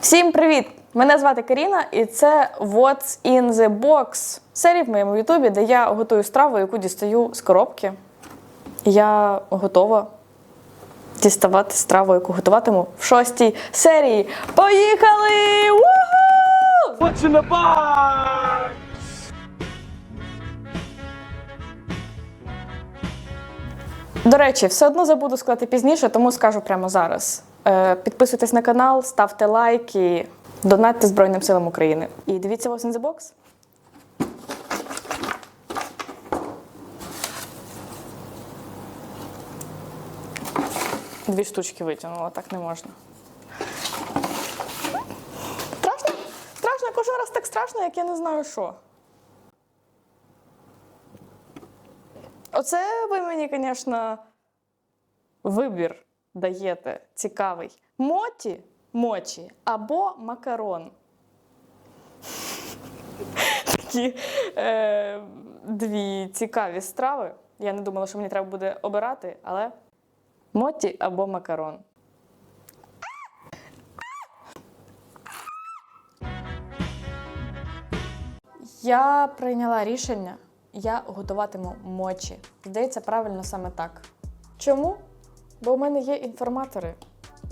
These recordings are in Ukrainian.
Всім привіт! Мене звати Каріна, і це What's in the Box. Серія в моєму ютубі, де я готую страву, яку дістаю з коробки. Я готова діставати страву, яку готуватиму в шостій серії. Поїхали! What's in the box? До речі, все одно забуду сказати пізніше, тому скажу прямо зараз. Е, Підписуйтесь на канал, ставте лайки, донатьте Збройним силам України. І дивіться What's in the Box. Дві штучки витягнула, так не можна. Страшно? Страшно, кожен раз так страшно, як я не знаю що. Оце ви мені, звісно, вибір даєте цікавий. Моті, мочі або макарон. Такі е, дві цікаві страви. Я не думала, що мені треба буде обирати, але моті або макарон. Я прийняла рішення, я готуватиму мочі. Здається, правильно саме так. Чому? Бо в мене є інформатори,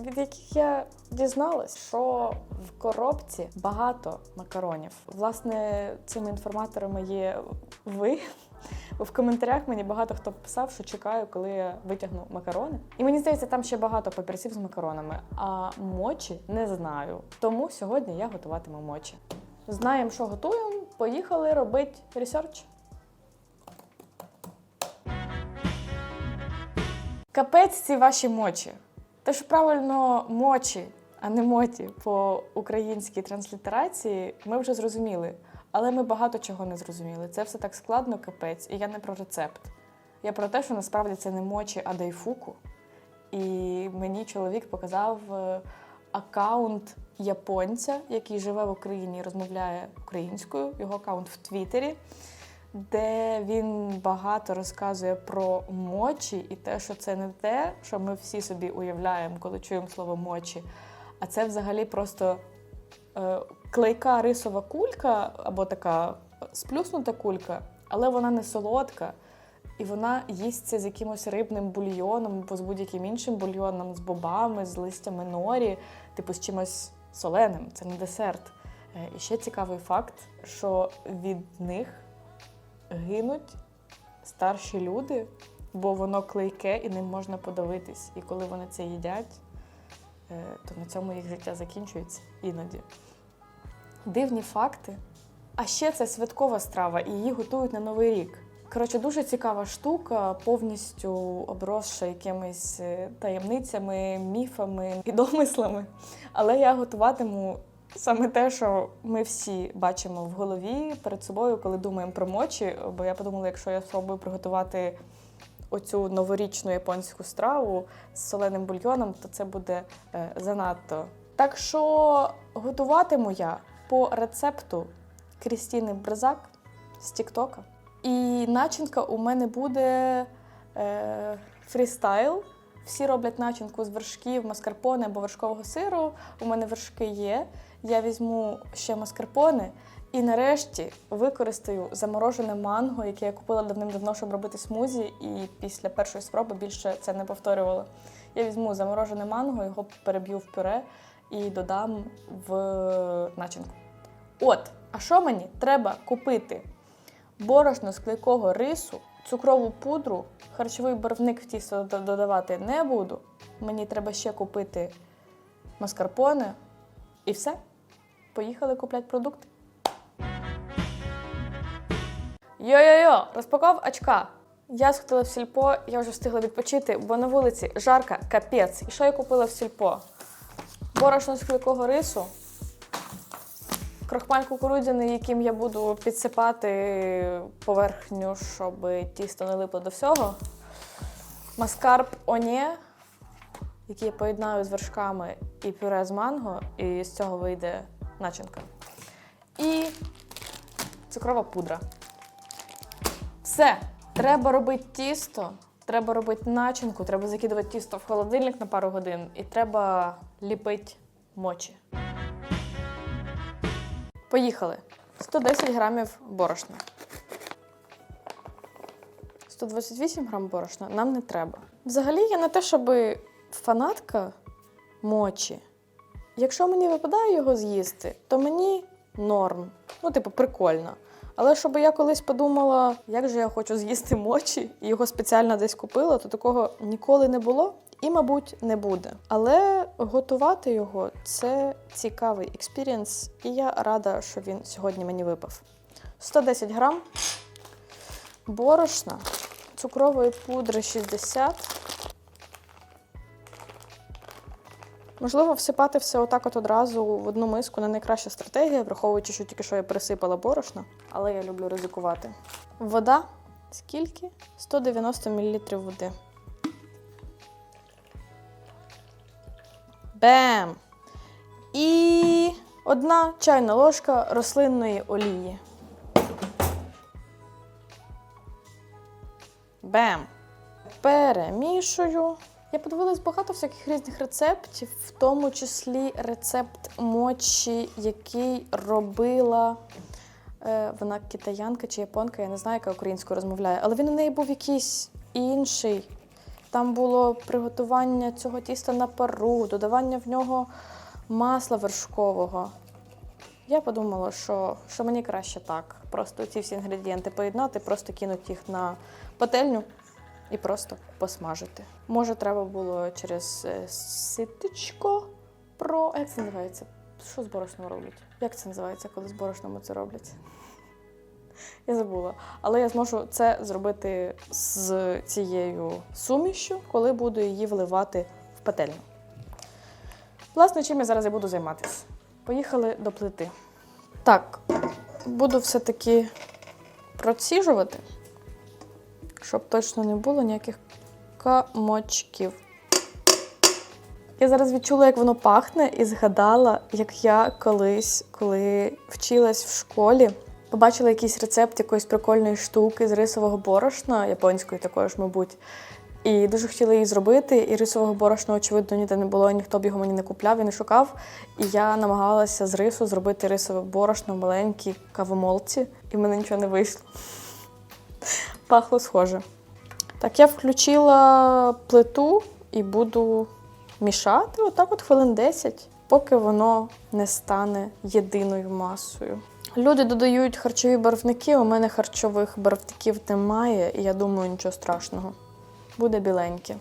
від яких я дізналась, що в коробці багато макаронів. Власне, цими інформаторами є ви. Бо в коментарях мені багато хто писав, що чекаю, коли я витягну макарони. І мені здається, там ще багато папірців з макаронами. А мочі не знаю. Тому сьогодні я готуватиму мочі. Знаємо, що готуємо. Поїхали робити ресерч. Капець ці ваші мочі. Те ж правильно мочі, а не моті по українській транслітерації, ми вже зрозуміли. Але ми багато чого не зрозуміли. Це все так складно, капець, і я не про рецепт. Я про те, що насправді це не мочі, а дайфуку. І мені чоловік показав е, аккаунт японця, який живе в Україні і розмовляє українською, його аккаунт в Твіттері, де він багато розказує про мочі і те, що це не те, що ми всі собі уявляємо, коли чуємо слово мочі, а це взагалі просто е, клейка рисова кулька або така сплюснута кулька, але вона не солодка. І вона їсться з якимось рибним бульйоном або з будь-яким іншим бульйоном, з бобами, з листями норі, типу з чимось соленим. Це не десерт. Е, І ще цікавий факт, що від них гинуть старші люди, бо воно клейке і ним можна подавитись. І коли вони це їдять, е, то на цьому їх життя закінчується іноді. Дивні факти. А ще це святкова страва, і її готують на Новий рік. Коротше, дуже цікава штука, повністю обросша якимись е, таємницями, міфами і домислами. Але я готуватиму саме те, що ми всі бачимо в голові перед собою, коли думаємо про мочі. Бо я подумала, якщо я спробую приготувати оцю новорічну японську страву з соленим бульйоном, то це буде е, занадто. Так що готуватиму я по рецепту Крістіни Бризак з Тіктока. І начинка у мене буде е, фрістайл. Всі роблять начинку з вершків, маскарпоне або вершкового сиру. У мене вершки є. Я візьму ще маскарпоне і нарешті використаю заморожене манго, яке я купила давним-давно, щоб робити смузі, і після першої спроби більше це не повторювала. Я візьму заморожене манго, його переб'ю в пюре і додам в начинку. От, а що мені треба купити? Борошно з клейкого рису, цукрову пудру, харчовий барвник в тісто додавати не буду. Мені треба ще купити маскарпоне і все. Поїхали купляти продукти. Йо-йо-йо, розпаков очка. Я сходила в сільпо, я вже встигла відпочити, бо на вулиці жарка, капець. І що я купила в сільпо? Борошно з клейкого рису, крохмаль кукурудзяний, яким я буду підсипати поверхню, щоб тісто не липло до всього. Маскарп оне, який я поєднаю з вершками і пюре з манго, і з цього вийде начинка. І цукрова пудра. Все, треба робити тісто, треба робити начинку, треба закидувати тісто в холодильник на пару годин і треба ліпити мочі. Поїхали. 110 грамів борошна. 128 грам борошна нам не треба. Взагалі, я не те, щоб фанатка мочі. Якщо мені випадає його з'їсти, то мені норм. Ну, типу, прикольно. Але щоб я колись подумала, як же я хочу з'їсти мочі, і його спеціально десь купила, то такого ніколи не було і, мабуть, не буде. Але готувати його це цікавий експірієнс, і я рада, що він сьогодні мені випав. 110 грам борошна, цукрової пудри 60. Можливо, всипати все отак от одразу в одну миску не найкраща стратегія, враховуючи, що тільки що я пересипала борошно, але я люблю ризикувати. Вода скільки? 190 мл води. Бем! І одна чайна ложка рослинної олії. Бем! Перемішую. Я подивилась багато всяких різних рецептів, в тому числі рецепт мочі, який робила е, вона китаянка чи японка, я не знаю, яка українською розмовляє, але він у неї був якийсь інший. Там було приготування цього тіста на пару, додавання в нього масла вершкового. Я подумала, що, що мені краще так. Просто ці всі інгредієнти поєднати, просто кинути їх на пательню і просто посмажити. Може, треба було через е, ситечко про. Як це називається? Що з борошном роблять? Як це називається, коли з борошном це роблять? Я забула. Але я зможу це зробити з цією сумішю, коли буду її вливати в пательню. Власне, чим я зараз і буду займатися. Поїхали до плити. Так, буду все-таки проціжувати, щоб точно не було ніяких камочків. Я зараз відчула, як воно пахне, і згадала, як я колись, коли вчилась в школі, побачила якийсь рецепт якоїсь прикольної штуки з рисового борошна, японської також, мабуть. І дуже хотіла її зробити, і рисового борошна, очевидно, ніде не було, і ніхто б його мені не купляв і не шукав. І я намагалася з рису зробити рисове борошно в маленькій кавомолці, і в мене нічого не вийшло. Пахло схоже. Так, я включила плиту і буду мішати отак от хвилин 10, поки воно не стане єдиною масою. Люди додають харчові барвники, у мене харчових барвників немає, і я думаю, нічого страшного. Буде біленьке.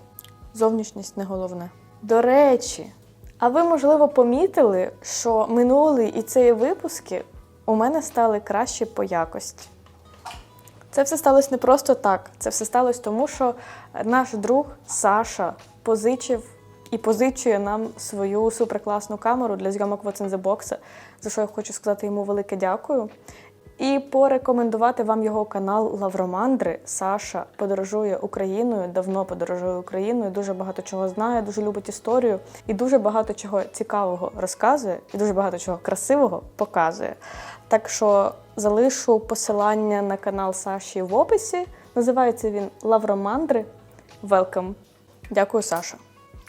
Зовнішність не головне. До речі, а ви, можливо, помітили, що минулий і цей випуски у мене стали кращі по якості. Це все сталося не просто так. Це все сталося тому, що наш друг Саша позичив і позичує нам свою суперкласну камеру для зйомок in the Box, за що я хочу сказати йому велике дякую. І порекомендувати вам його канал Лавромандри. Саша подорожує Україною, давно подорожує Україною, дуже багато чого знає, дуже любить історію і дуже багато чого цікавого розказує, і дуже багато чого красивого показує. Так що залишу посилання на канал Саші в описі. Називається він Лавромандри. Welcome. Дякую, Саша.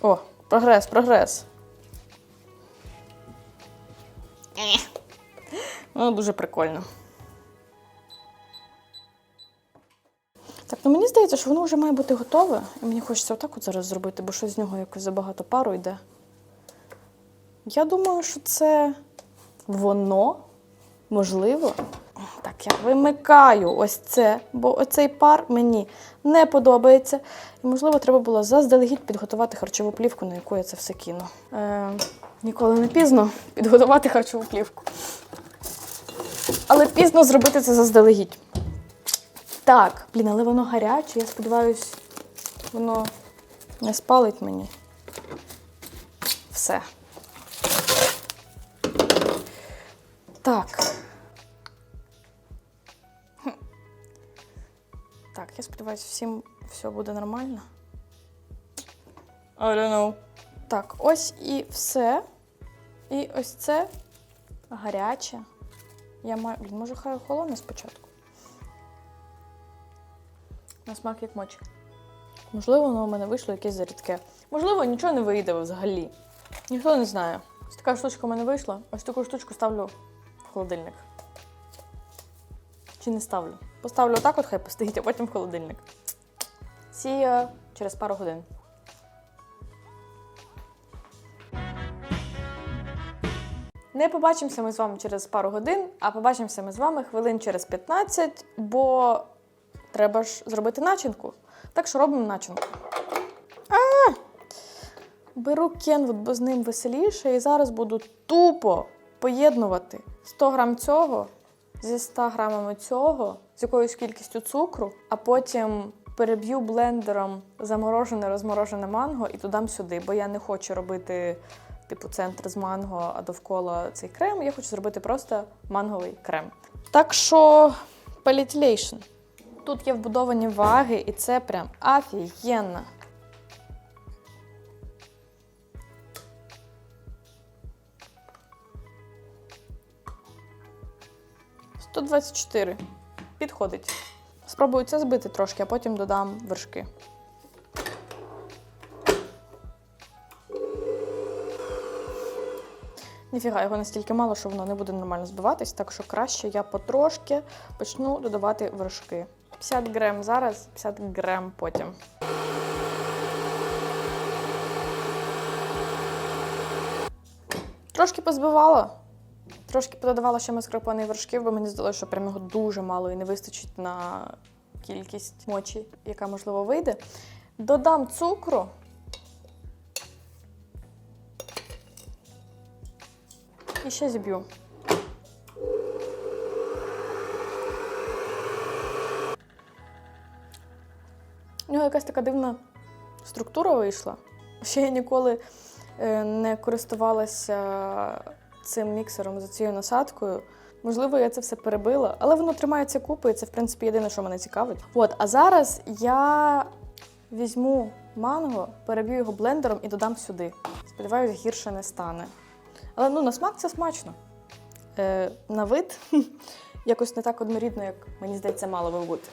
О, прогрес, прогрес. Ну, дуже прикольно. Так, ну мені здається, що воно вже має бути готове. І мені хочеться отак от зараз зробити, бо щось з нього якось забагато пару йде. Я думаю, що це воно можливо. Так, я вимикаю ось це, бо оцей пар мені не подобається. І, можливо, треба було заздалегідь підготувати харчову плівку, на яку я це все кину. Е, ніколи не пізно підготувати харчову плівку. Але пізно зробити це заздалегідь. Так, блін, але воно гаряче, я сподіваюся, воно не спалить мені. Все. Так. Так, я сподіваюся, всім все буде нормально. I don't know. Так, ось і все. І ось це гаряче. Я маю. Блін, може, хай охолоне спочатку. На смак як мочі. Можливо, воно у мене вийшло якесь зарідке. Можливо, нічого не вийде взагалі. Ніхто не знає. Ось така штучка у мене вийшла. Ось таку штучку ставлю в холодильник. Чи не ставлю? Поставлю отак, от хай постоїть, а потім в холодильник. Сія через пару годин. Не побачимося ми з вами через пару годин, а побачимося ми з вами хвилин через 15, бо треба ж зробити начинку. Так що робимо начинку. А! Беру Кенвуд, бо з ним веселіше, і зараз буду тупо поєднувати 100 грам цього зі 100 грамами цього, з якоюсь кількістю цукру, а потім переб'ю блендером заморожене розморожене манго і додам сюди, бо я не хочу робити типу центр з манго, а довкола цей крем. Я хочу зробити просто манговий крем. Так що палітілейшн. Тут є вбудовані ваги, і це прям офігенно. Сто. Підходить. Спробую це збити трошки, а потім додам вершки. Ніфіга, його настільки мало, що воно не буде нормально збиватись, так що краще я потрошки почну додавати вершки. 50 грам зараз, 50 грам потім. Трошки позбивала. Трошки пододавала ще маскарпоне вершків, бо мені здалося, що прям його дуже мало і не вистачить на кількість мочі, яка можливо вийде. Додам цукру. І ще зіб'ю. У нього якась така дивна структура вийшла. Ще я ніколи е, не користувалася цим міксером за цією насадкою. Можливо, я це все перебила, але воно тримається купи, і це, в принципі, єдине, що мене цікавить. От, а зараз я візьму манго, переб'ю його блендером і додам сюди. Сподіваюсь, гірше не стане. Але ну, на смак це смачно. Е, на вид якось не так однорідно, як мені здається, мало би бути.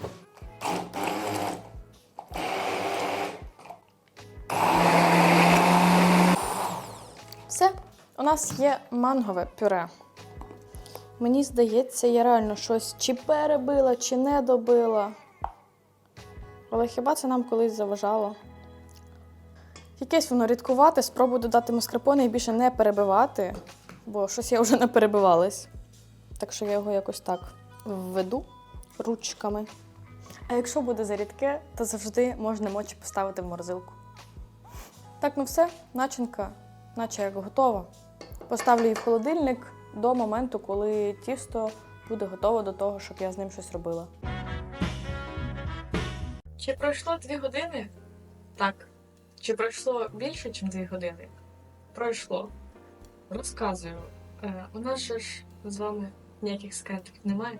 У нас є мангове пюре. Мені здається, я реально щось чи перебила, чи не добила. Але хіба це нам колись заважало? Якесь воно рідкувате, спробую додати маскарпоне і більше не перебивати, бо щось я вже не перебивалась. Так що я його якось так введу ручками. А якщо буде зарідке, то завжди можна мочі поставити в морозилку. Так, ну все, начинка, наче як готова. Поставлю її в холодильник до моменту, коли тісто буде готове до того, щоб я з ним щось робила. Чи пройшло дві години? Так. Чи пройшло більше, ніж дві години? Пройшло. Розказую. Е, у нас же ж з вами ніяких секретів немає.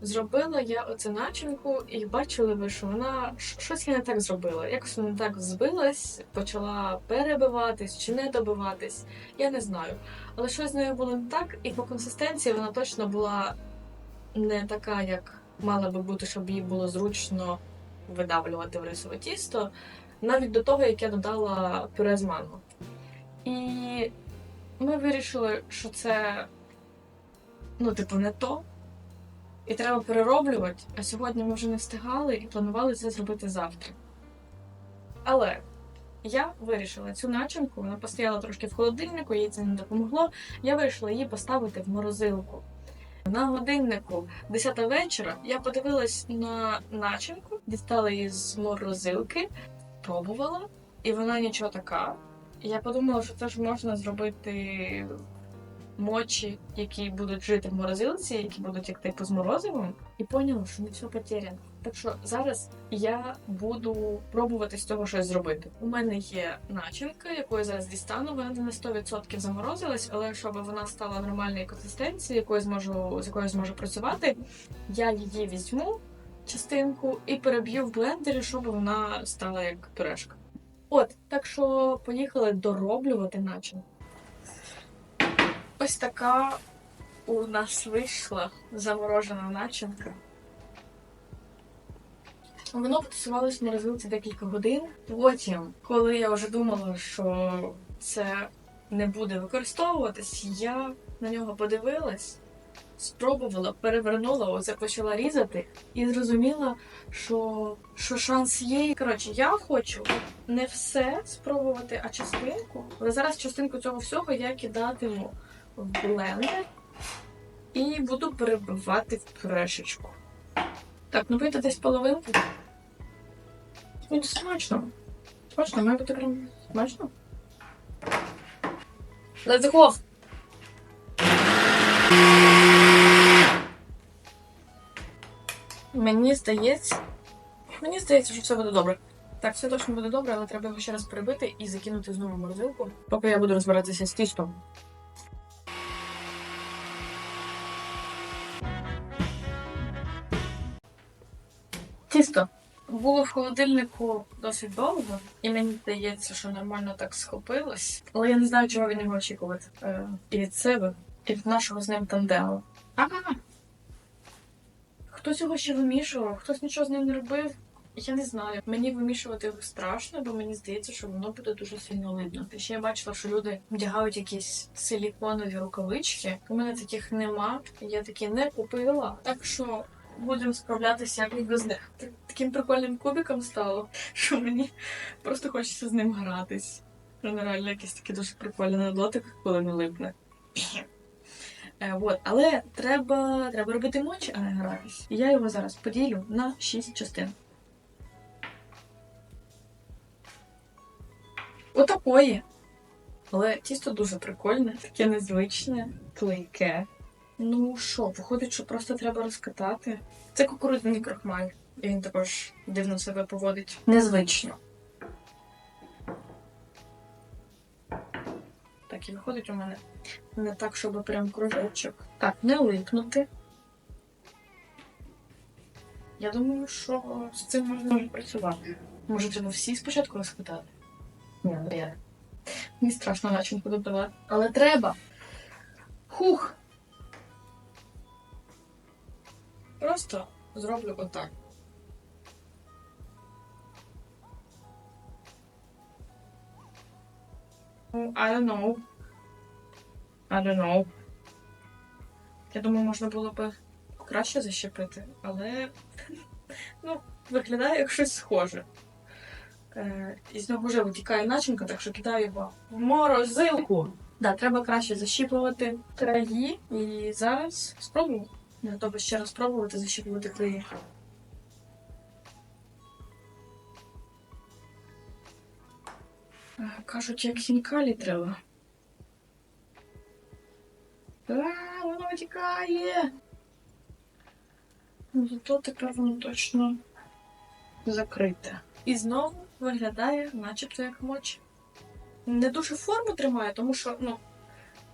Зробила я оцю начинку, і бачили ви, що вона щось я не так зробила. Якось вона не так збилась, почала перебиватись чи не добиватись. Я не знаю. Але щось з нею було не так, і по консистенції вона точно була не така, як мала би бути, щоб їй було зручно видавлювати в рисове тісто, навіть до того, як я додала пюре з манго. І ми вирішили, що це, ну, типу, не то. І треба перероблювати, а сьогодні ми вже не встигали і планували це зробити завтра. Але я вирішила цю начинку, вона постояла трошки в холодильнику, їй це не допомогло. Я вирішила її поставити в морозилку. На годиннику 10 вечора я подивилась на начинку, дістала її з морозилки, пробувала, і вона нічого така. Я подумала, що це ж можна зробити мочі, які будуть жити в морозилці, які будуть як типу з морозивом, і поняла, що не все потеряно. Так що зараз я буду пробувати з цього щось зробити. У мене є начинка, яку я зараз дістану. Вона не на 100% заморозилась, але щоб вона стала нормальної консистенції, якою зможу з якою зможу працювати, я її візьму частинку і переб'ю в блендері, щоб вона стала як пюрешка. От, так що поїхали дороблювати начинку. Ось така у нас вийшла заморожена начинка. Воно потусувалось в морозилці декілька годин. Потім, коли я вже думала, що це не буде використовуватись, я на нього подивилась спробувала, перевернула, оце почала різати і зрозуміла, що, що шанс є. Коротше, я хочу не все спробувати, а частинку. Але зараз частинку цього всього я кидатиму в блендер і буду перебивати в пюрешечку. Так, ну вийде десь половинку. Це смачно. Смачно, має бути прям смачно. Let's go! Мені здається. Мені здається, що все буде добре. Так, все точно буде добре, але треба його ще раз перебити і закинути знову в морозилку, поки я буду розбиратися з тістом. Тісто було в холодильнику досить довго, і мені здається, що нормально так схопилось. Але я не знаю, чого від нього очікувати. Е, і від себе, і від нашого з ним тандему. Ага. Хтось його ще вимішував, хтось нічого з ним не робив. Я не знаю. Мені вимішувати його страшно, бо мені здається, що воно буде дуже сильно видно. Та ще я бачила, що люди вдягають якісь силіконові рукавички. У мене таких нема. Я такі не купила. Так що будемо справлятися як і без них. Так- Таким прикольним кубиком стало, що мені просто хочеться з ним гратись. Реально якесь таке дуже прикольне на дотик, коли не липне. Е, вот. Але треба, треба робити мочі, а не гратись. І я його зараз поділю на 6 частин. Отакої. Але тісто дуже прикольне, таке незвичне, клейке. Ну що, виходить, що просто треба розкатати. Це кукурудзяний крохмаль. І він також дивно себе поводить. Незвично. Так, і виходить у мене не так, щоб прям кружочок. Так, не липнути. Я думаю, що з цим можна працювати. Може, треба всі спочатку розкатати? Ні, я. Мені страшно начинку додавати. Але треба. Хух. Просто зроблю отак. Ну, I don't know. I don't know. Я думаю, можна було би краще защепити, але ну, виглядає як щось схоже. Е, і з нього вже витікає начинка, так що кидаю його в морозилку. Да, треба краще защіпувати краї. І зараз спробую. Я готова ще раз спробувати защіпувати краї. Е, Кажуть, як хінкалі треба. А, воно витікає. Ну, Зато тепер воно точно закрите. І знову виглядає, начебто як мочі. Не дуже форму тримає, тому що ну,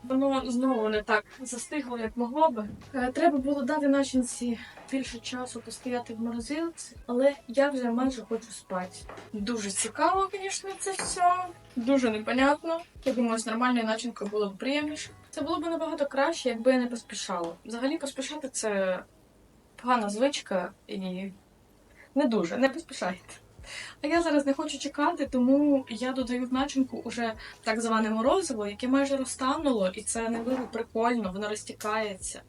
воно знову не так застигло, як могло би. Е, Треба було дати начинці більше часу постояти в морозилці, але я вже майже хочу спати. Дуже цікаво, звісно, це все. Дуже непонятно. Я думаю, з нормальною начинкою було б приємніше. Це було б набагато краще, якби я не поспішала. Взагалі поспішати це погана звичка і не дуже, не поспішайте. А я зараз не хочу чекати, тому я додаю в начинку уже так зване морозиво, яке майже розтануло, і це не вийде прикольно, воно розтікається.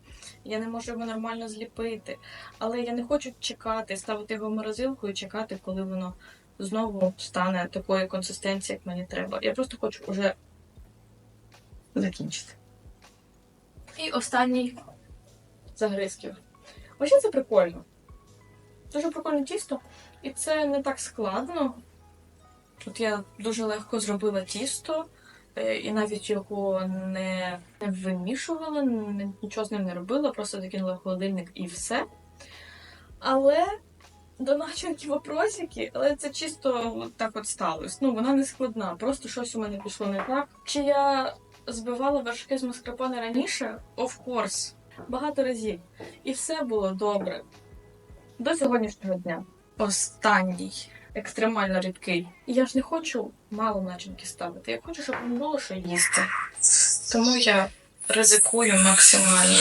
Я не можу його нормально зліпити. Але я не хочу чекати, ставити його в морозилку і чекати, коли воно знову стане такої консистенції, як мені треба. Я просто хочу вже закінчити. І останній загризків. Ось це прикольно. Дуже прикольне тісто, і це не так складно. Тут я дуже легко зробила тісто, е, і навіть його не, вимішувала, нічого з ним не робила, просто закинула в холодильник і все. Але до начинки вопросики, але це чисто так от сталося. Ну, вона не складна, просто щось у мене пішло не так. Чи я збивала вершки з маскарпоне раніше? Of course. Багато разів. І все було добре. До сьогоднішнього дня. Останній. Екстремально рідкий. І я ж не хочу мало начинки ставити. Я хочу, щоб не було що їсти. Тому я ризикую максимально.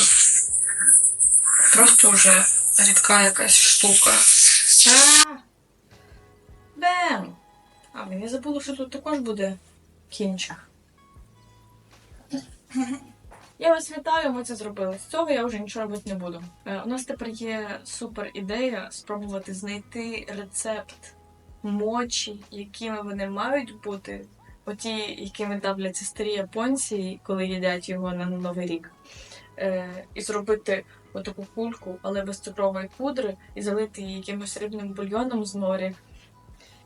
Просто вже рідка якась штука. Бем! А, блін, я забула, що тут також буде кінчик. Я вас вітаю, ми це зробили. З цього я вже нічого робити не буду. Е, у нас тепер є супер ідея спробувати знайти рецепт мочі, якими вони мають бути. Оті, якими давляться старі японці, коли їдять його на Новий рік. Е, і зробити отаку кульку, але без цукрової пудри, і залити її якимось рибним бульйоном з моря,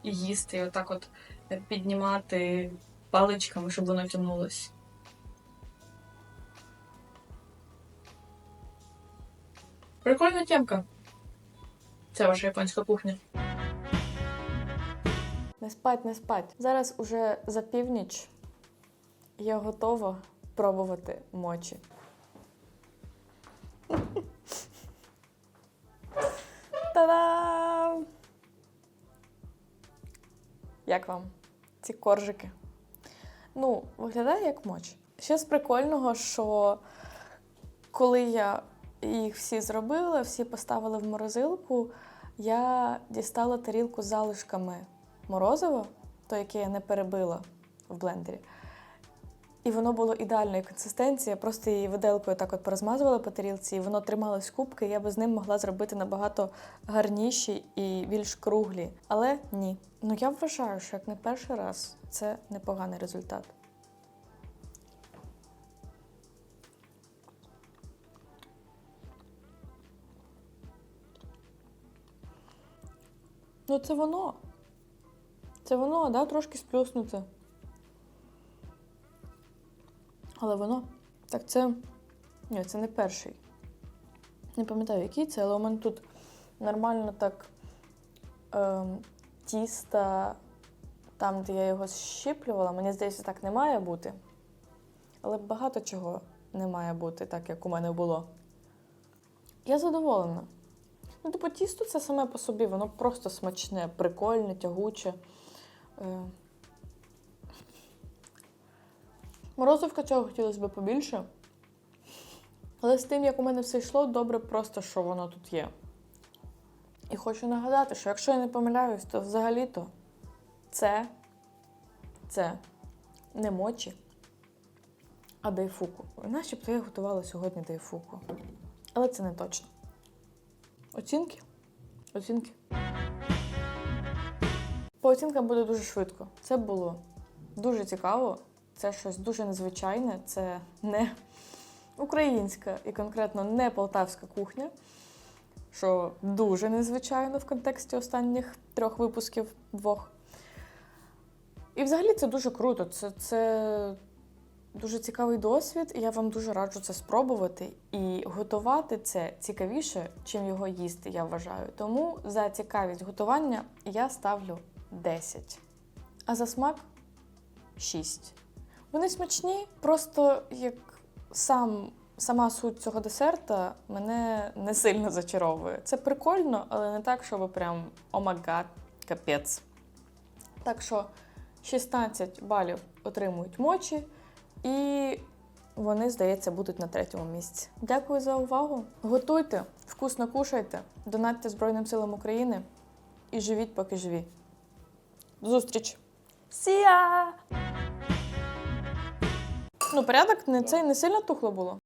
і їсти, і отак от піднімати паличками, щоб воно тягнулось. Прикольна темка. Це ваша японська кухня. Не спать, не спать. Зараз уже за північ. Я готова пробувати мочі. Та-дам! Як вам ці коржики? Ну, виглядає як моч. Ще з прикольного, що коли я їх всі зробила, всі поставили в морозилку, я дістала тарілку з залишками морозива, то яке я не перебила в блендері. І воно було ідеальної консистенції. Я просто її виделкою так от порозмазувала по тарілці, і воно трималось кубки. Я би з ним могла зробити набагато гарніші і більш круглі. Але ні. Ну я вважаю, що як не перший раз це непоганий результат. Ну, це воно. Це воно, да, трошки сплюснуте. Але воно. Так, це. Ні, це не перший. Не пам'ятаю, який це, але у мене тут нормально так ем, тіста, там, де я його щіплювала, мені здається, так не має бути. Але багато чого не має бути, так як у мене було. Я задоволена. Ну, типу, тісто це саме по собі, воно просто смачне, прикольне, тягуче. Е. Морозивка цього хотілося б побільше. Але з тим, як у мене все йшло, добре просто, що воно тут є. І хочу нагадати, що якщо я не помиляюсь, то взагалі-то це, це не мочі, а дайфуку. Начебто я готувала сьогодні дайфуку. Але це не точно. Оцінки? Оцінки. По оцінкам буде дуже швидко. Це було дуже цікаво. Це щось дуже незвичайне. Це не українська і конкретно не полтавська кухня, що дуже незвичайно в контексті останніх трьох випусків двох. І взагалі це дуже круто. Це, це дуже цікавий досвід, я вам дуже раджу це спробувати. І готувати це цікавіше, чим його їсти, я вважаю. Тому за цікавість готування я ставлю 10. А за смак 6. Вони смачні, просто як сам, сама суть цього десерта мене не сильно зачаровує. Це прикольно, але не так, щоб прям омагад, капець. Так що 16 балів отримують мочі, і вони, здається, будуть на третьому місці. Дякую за увагу. Готуйте, вкусно кушайте, донатьте Збройним силам України і живіть, поки живі. До зустріч! Сія! Ну, порядок не цей не сильно тухло було.